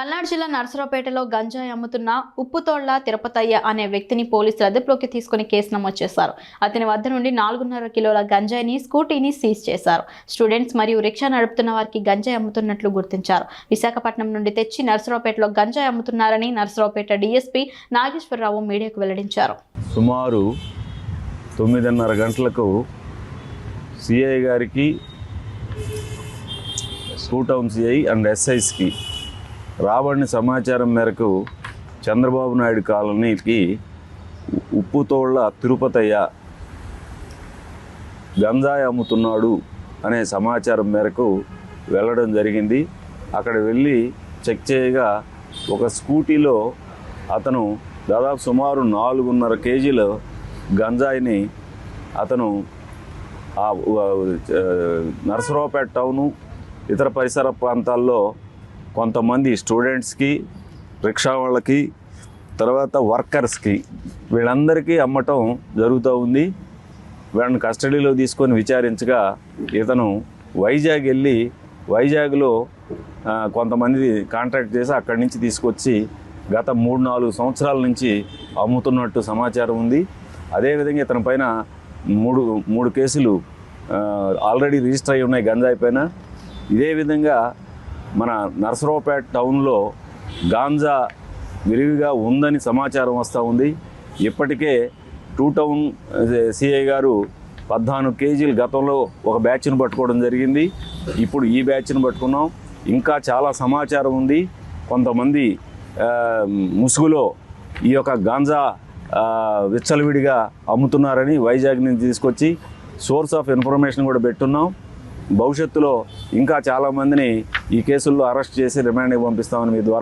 పల్నాడు జిల్లా నరసరావుపేటలో గంజాయి అమ్ముతున్న ఉప్పుతోళ్ళ తిరుపతయ్య అనే వ్యక్తిని పోలీసులు అదుపులోకి తీసుకుని కేసు నమోదు చేశారు. అతని వద్ద నుండి నాలుగున్నర కిలోల గంజాయిని స్కూటీని సీజ్ చేశారు. స్టూడెంట్స్ మరియు రిక్షా నడుపుతున్న వారికి గంజాయి అమ్ముతున్నట్లు గుర్తించారు. విశాఖపట్నం నుండి తెచ్చి నరసరావుపేటలో గంజాయి అమ్ముతున్నారని నరసరావుపేట డీఎస్పీ నాగేశ్వరరావు మీడియాకు వెల్లడించారు. సుమారు తొమ్మిదిన్నర గంటలకు సిఐ గారికి స్కూటౌన్ సిఐ అండ్ ఎస్ఐస్కి రాబడిన సమాచారం మేరకు చంద్రబాబు నాయుడు కాలనీకి ఉప్పుతోళ్ళ తిరుపతయ్య గంజాయి అమ్ముతున్నాడు అనే సమాచారం మేరకు వెళ్ళడం జరిగింది. అక్కడ వెళ్ళి చెక్ చేయగా ఒక స్కూటీలో అతను దాదాపు సుమారు నాలుగున్నర కేజీల గంజాయిని అతను నర్సరావుపేట టౌను ఇతర పరిసర ప్రాంతాల్లో కొంతమంది స్టూడెంట్స్కి రిక్షా వాళ్ళకి తర్వాత వర్కర్స్కి వీళ్ళందరికీ అమ్మటం జరుగుతూ ఉంది. వీళ్ళని కస్టడీలో తీసుకొని విచారించగా ఇతను వైజాగ్ వెళ్ళి వైజాగ్లో కొంతమంది కాంట్రాక్ట్ చేసి అక్కడి నుంచి తీసుకొచ్చి గత మూడు నాలుగు సంవత్సరాల నుంచి అమ్ముతున్నట్టు సమాచారం ఉంది. అదేవిధంగా ఇతని పైన మూడు మూడు కేసులు ఆల్రెడీ రిజిస్టర్ అయి ఉన్నాయి గంజాయి పైన. ఇదే విధంగా మన నరసరావుపేట టౌన్లో గాంజా విరివిగా ఉందని సమాచారం వస్తూ ఉంది. ఇప్పటికే టూ టౌన్ సిఐ గారు పద్నాలుగు కేజీలు గతంలో ఒక బ్యాచ్ను పట్టుకోవడం జరిగింది. ఇప్పుడు ఈ బ్యాచ్ను పట్టుకున్నాం. ఇంకా చాలా సమాచారం ఉంది. కొంతమంది ముసుగులో ఈ యొక్క గాంజా విచ్చలవిడిగా అమ్ముతున్నారని వైజాగ్ నుంచి తీసుకొచ్చి సోర్స్ ఆఫ్ ఇన్ఫర్మేషన్ కూడా పెట్టున్నాం. భవిష్యత్తులో ఇంకా చాలామందిని ఈ కేసుల్లో అరెస్ట్ చేసి రిమాండ్కి పంపిస్తామని మీ ద్వారా